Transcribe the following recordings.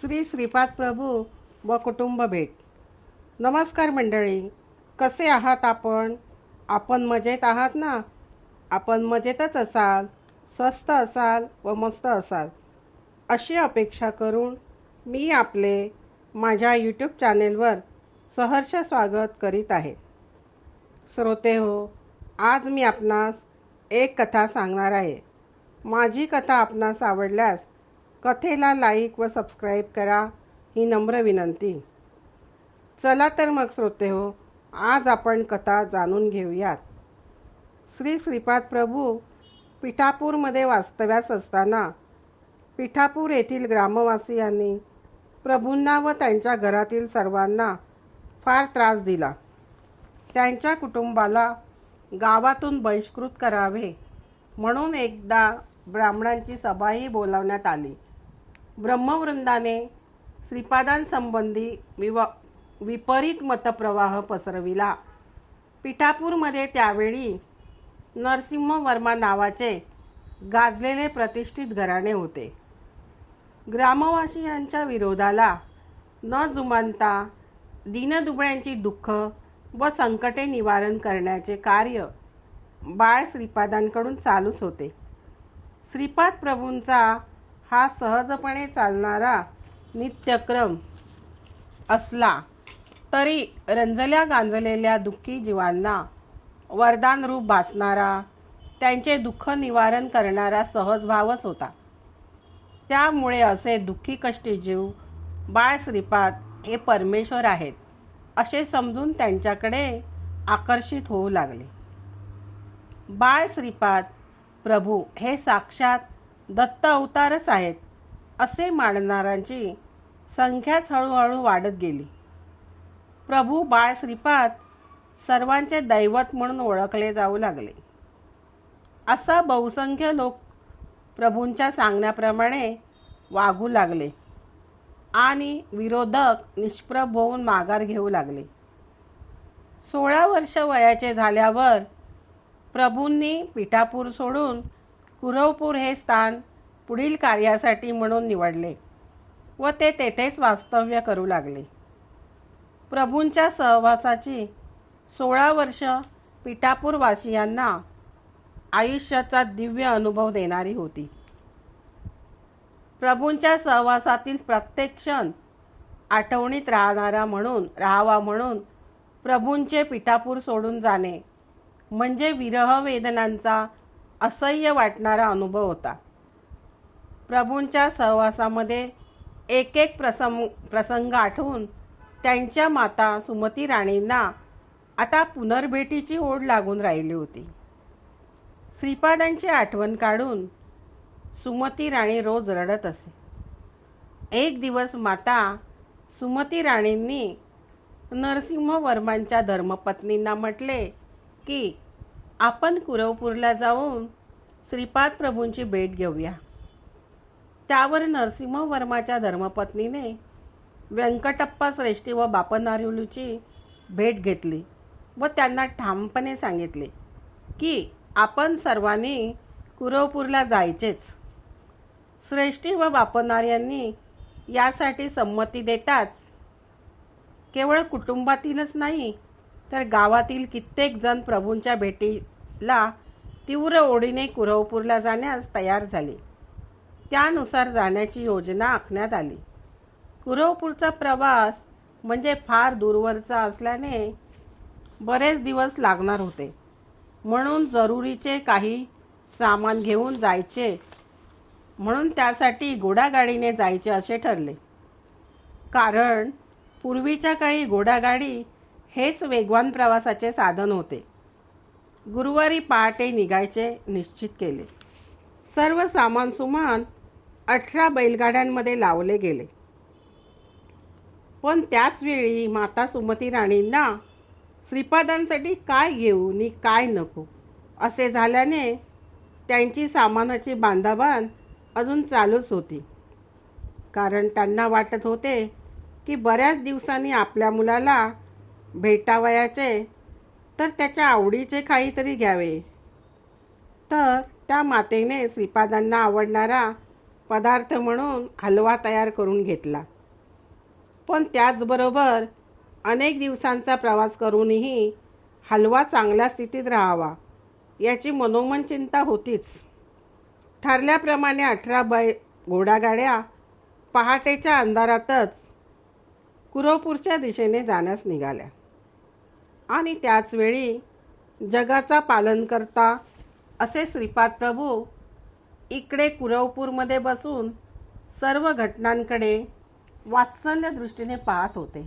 श्री श्रीपाद प्रभू व कुटुंब भेट. नमस्कार मंडळी. कसे आहात आपण? आपण मजेत आहात ना? आपण मजेतच असाल स्वस्त असाल व मस्त असाल. अशी अपेक्षा करून मी आपले माझ्या यूट्यूब चॅनेलवर सहर्ष स्वागत करीत आहे. श्रोते हो आज मी आपणास एक कथा सांगणार आहे. माझी कथा आपणास आवडल्यास कथेला लाईक व सबस्क्राईब करा ही नम्र विनंती. चला तर मग श्रोते हो आज आपण कथा जाणून घेऊयात. श्री श्रीपाद प्रभू पिठापूरमध्ये वास्तव्यास असताना पिठापूर येथील ग्रामवासियांनी प्रभूंना व त्यांच्या घरातील सर्वांना फार त्रास दिला. त्यांच्या कुटुंबाला गावातून बहिष्कृत करावे म्हणून एकदा ब्राह्मणांची सभाही बोलावण्यात आली. ब्रह्मवृंदाने श्रीपादांसंबंधी विव विपरीत मतप्रवाह पसरविला. पिठापूरमध्ये त्यावेळी नरसिंहवर्मा नावाचे गाजलेले प्रतिष्ठित घराणे होते. ग्रामवासियांच्या विरोधाला न जुमानता दीनदुबळ्यांची दुःख व संकटे निवारण करण्याचे कार्य बाळ श्रीपादांकडून चालूच होते. श्रीपाद प्रभूंचा हा सहजपणे चालणारा नित्यक्रम असला तरी रंजल्या गांजलेल्या दुःखी जीवांना वरदान रूप भासणारा त्यांचे दुःख निवारण करणारा सहजभावच होता. त्यामुळे असे दुःखी कष्टी जीव बाळ श्रीपाद हे परमेश्वर आहेत असे समजून त्यांच्याकडे आकर्षित होऊ लागले. बाळ श्रीपाद प्रभू हे साक्षात दत्त अवतारच आहेत असे मानणाऱ्यांची संख्याच हळूहळू वाढत गेली. प्रभू बाळ श्रीपाद सर्वांचे दैवत म्हणून ओळखले जाऊ लागले. असा बहुसंख्य लोक प्रभूंच्या सांगण्याप्रमाणे वागू लागले आणि विरोधक निष्प्रभ होऊन माघार घेऊ लागले. सोळा वर्ष वयाचे झाल्यावर प्रभूंनी पिठापूर सोडून कुरवपूर हे स्थान पुढील कार्यासाठी म्हणून निवडले व ते तेथेच वास्तव्य करू लागले. प्रभूंच्या सहवासाची सोळा वर्ष पिठापूरवासियांना आयुष्याचा दिव्य अनुभव देणारी होती. प्रभूंच्या सहवासातील प्रत्येक क्षण आठवणीत राहणारा म्हणून राहावा म्हणून प्रभूंचे पिठापूर सोडून जाणे म्हणजे विरह वेदनांचा असह्य वाटणारा अनुभव होता. प्रभूंच्या सहवासामध्ये एक एक प्रसंग प्रसंग आठवून त्यांच्या माता सुमती राणींना आता पुनर्भेटीची ओढ लागून राहिली होती. श्रीपादांची आठवण काढून सुमती राणी रोज रडत असे. एक दिवस माता सुमती राणींनी नरसिंहवर्मांच्या धर्मपत्नींना म्हटले की आपण कुरवपूरला जाऊन श्रीपाद प्रभूंची भेट घेऊया. त्यावर नरसिंहवर्माच्या धर्मपत्नीने व्यंकटप्पा श्रेष्ठी व बापनारुलूची भेट घेतली व त्यांना ठामपणे सांगितले की आपण सर्वांनी कुरवपूरला जायचेच. श्रेष्ठी व बापनार यांनी यासाठी संमती देताच केवळ कुटुंबातीलच नाही तर गावातील कित्येक जण प्रभूंच्या भेटीला तीव्र ओढीने कुरवपूरला जाण्यास तयार झाले. त्यानुसार जाण्याची योजना आखण्यात आली. कुरवपूरचा प्रवास म्हणजे फार दूरवरचा असल्याने बरेच दिवस लागणार होते. म्हणून जरुरीचे काही सामान घेऊन जायचे. म्हणून त्यासाठी घोडागाडीने जायचे असे ठरले. कारण पूर्वीच्या काळी घोडागाडी हेच वेगवान प्रवासाचे साधन होते. गुरुवारी पहाटे निघायचे निश्चित केले. सर्व सामान सुमान अठरा बैलगाड्यांमध्ये लावले गेले. पण त्याचवेळी माता सुमती राणींना श्रीपादांसाठी काय घेऊ नि काय नको असे झाल्याने त्यांची सामानाची बांधाबांध अजून चालूच होती. कारण त्यांना वाटत होते की बऱ्याच दिवसांनी आपल्या मुलाला भेटावयाचे तर त्याच्या आवडीचे काहीतरी घ्यावे. तर त्या मातेने श्रीपादांना आवडणारा पदार्थ म्हणून हलवा तयार करून घेतला. पण त्याचबरोबर अनेक दिवसांचा प्रवास करूनही हलवा चांगल्या स्थितीत राहावा याची मनोमन चिंता होतीच. ठरल्याप्रमाणे अठरा बै घोडागाड्या पहाटेच्या अंधारातच कुरोपूरच्या दिशेने जाण्यास निघाल्या. आणि त्याचवेळी जगाचा पालनकर्ता असे श्रीपाद प्रभू इकडे कुरवपूरमध्ये बसून सर्व घटनांकडे वात्सल्य दृष्टीने पाहत होते.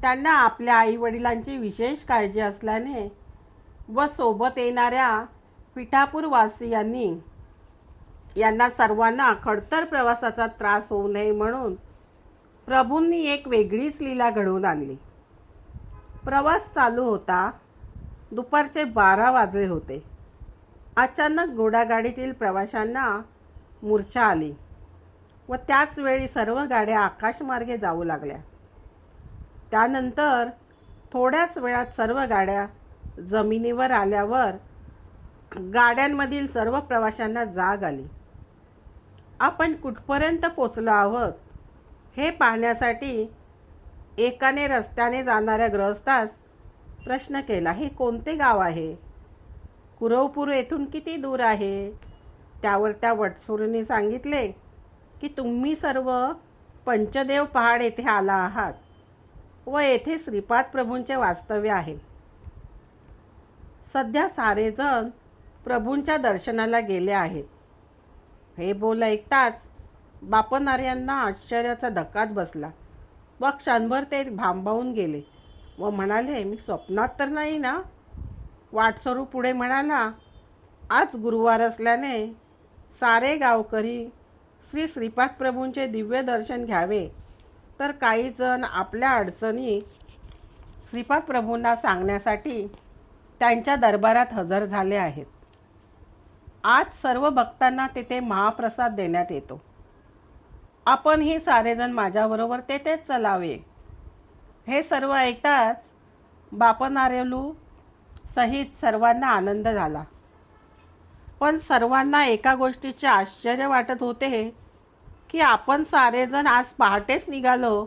त्यांना आपल्या आईवडिलांची विशेष काळजी असल्याने व सोबत येणाऱ्या पिठापूरवासियांनी यांना सर्वांना खडतर प्रवासाचा त्रास होऊ नये म्हणून प्रभूंनी एक वेगळीच लीला घडवून आणली. प्रवास चालू होता. दुपारचे बारा वाजले होते. अचानक घोडागाडीतील प्रवाशांना मूर्छा आली व त्याच वेळी सर्व गाड्या आकाशमार्गे जाऊ लागल्या. त्यानंतर थोड्याच वेळात सर्व गाड्या जमिनीवर आल्यावर गाड्यांमधील सर्व प्रवाशांना जाग आली. आपण कुठपर्यंत पोचलो आहोत हे पाहण्यासाठी एकाने रस्त्याने जाणाऱ्या ग्रहस्थास प्रश्न केला हे कोणते गाव आहे? कुरवपूर येथून किती दूर आहे? त्यावर त्या वटसुरीने सांगितले की तुम्ही सर्व पंचदेव पहाड येथे आला आहात व येथे श्रीपाद प्रभूंचे वास्तव्य आहे. सध्या सारेजण प्रभूंच्या दर्शनाला गेले आहेत. हे बोल ऐकताच बापनार्यांना आश्चर्याचा धक्काच बसला. व क्षणभर ते भांबावून गेले. व म्हणाले मी स्वप्नात तर नाही ना. वाटसरू पुढे म्हणाला आज गुरुवार असल्याने सारे गावकरी श्री श्रीपाद प्रभूंचे दिव्य दर्शन घ्यावे. तर काही जण आपल्या अडचणी श्रीपाद प्रभूंना सांगण्यासाठी त्यांच्या दरबारात हजर झाले आहेत. आज सर्व भक्तांना तेथे महाप्रसाद देण्यात येतो. आपणही सारेजण माझ्याबरोबर तेथेच चलावे. हे सर्व ऐकताच बापनारेलू सहित सर्वांना आनंद झाला. पण सर्वांना एका गोष्टीचे आश्चर्य वाटत होते की आपण सारेजण आज पहाटेच निघालो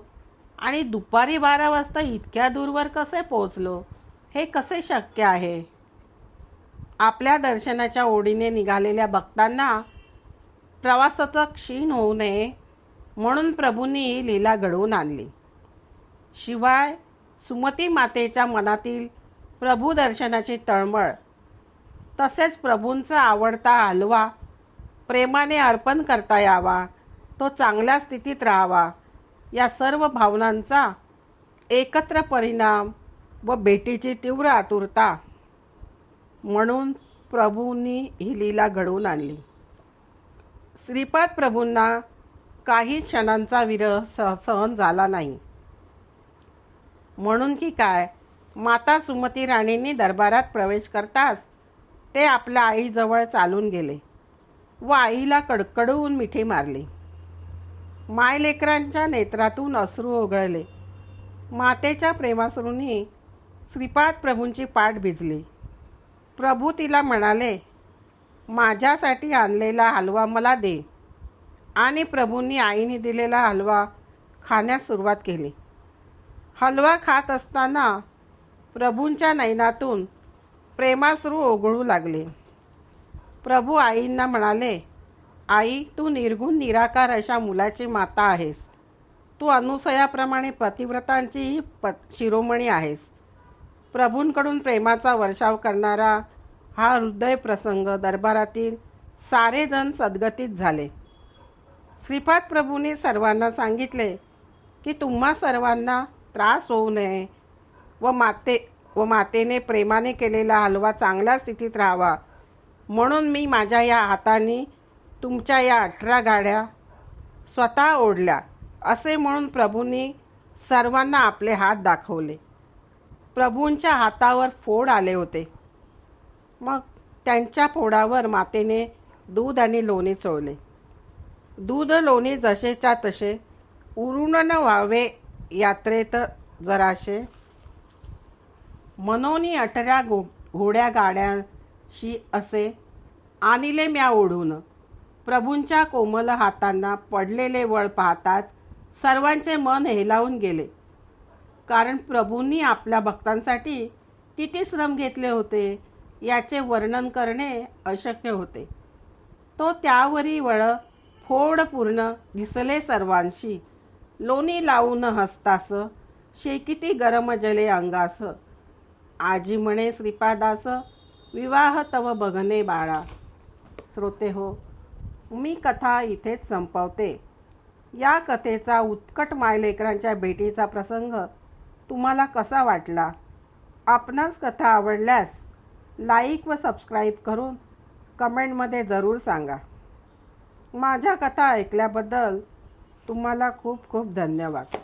आणि दुपारी बारा वाजता इतक्या दूरवर कसे पोहोचलो हे कसे शक्य आहे? आपल्या दर्शनाच्या ओढीने निघालेल्या भक्तांना प्रवासाचा क्षीण होऊ नये म्हणून प्रभूंनी ही लीला घडवून आणली. शिवाय सुमती मातेच्या मनातील प्रभू दर्शनाची तळमळ तसेच प्रभूंचा आवडता हलवा प्रेमाने अर्पण करता यावा तो चांगल्या स्थितीत राहावा या सर्व भावनांचा एकत्र परिणाम व भेटीची तीव्र आतुरता म्हणून प्रभूंनी ही लीला घडवून आणली. श्रीपाद प्रभूंना काही क्षणांचा विरह सहन झाला नाही. म्हणून की काय? माता सुमती राणींनी दरबारात प्रवेश करताच ते आपल्या आईजवळ चालून गेले. व आईला कडकडवून मिठी मारली. मायलेकरांच्या नेत्रातून अश्रू ओघळले. मातेच्या प्रेमासरूनी श्रीपाद प्रभूंची पाठ भिजली. प्रभू तिला म्हणाले माझ्यासाठी आणलेला हलवा मला दे. आणि प्रभूंनी आईने दिलेला हलवा खाण्यास सुरुवात केली. हलवा खात असताना प्रभूंच्या नयनातून प्रेमासरू ओघळू लागले. प्रभू आईंना म्हणाले आई तू निर्गुण निराकार अशा मुलाची माता आहेस. तू अनुसयाप्रमाणे पतिव्रतांचीही प शिरोमणी आहेस. प्रभूंकडून प्रेमाचा वर्षाव करणारा हा हृदय प्रसंग दरबारातील सारेजण सद्गतीत झाले. श्रीपाद प्रभूने सर्वांना सांगितले की तुम्हा सर्वांना त्रास होऊ नये व माते व मातेने प्रेमाने केलेला हलवा चांगल्या स्थितीत राहावा. म्हणून मी माझ्या या हाताने तुमच्या या अठरा गाड्या स्वतः ओढल्या असे म्हणून प्रभूंनी सर्वांना आपले हात दाखवले. प्रभूंच्या हातावर फोड आले होते. मग त्यांच्या फोडावर मातेने दूध आणि लोणी चोळले. दूध लोणी जसेच्या तसे. उरून न व्हावे यात्रेत जराशे. मनोनी अठऱ्या गो घोड्या गाड्यांशी असे. आणिले म्या ओढून. प्रभूंच्या कोमल हातांना पडलेले वळ पाहताच सर्वांचे मन हेलावून गेले. कारण प्रभूंनी आपल्या भक्तांसाठी किती श्रम घेतले होते याचे वर्णन करणे अशक्य होते. तो त्यावरी वळ फोड पूर्ण दिसले सर्वांशी. लोणी लावून हसतास शेकिती गरम जले अंगास. आजी म्हणे श्रीपादास विवाह तव बघणे बाळा. श्रोते हो मी कथा इथेच संपवते. या कथेचा उत्कट मायलेकरांच्या भेटीचा प्रसंग तुम्हाला कसा वाटला? आपणास कथा आवडल्यास लाईक व सबस्क्राईब करून कमेंटमध्ये जरूर सांगा. माझ्या कथा ऐकल्याबद्दल तुम्हाला खूप खूप धन्यवाद.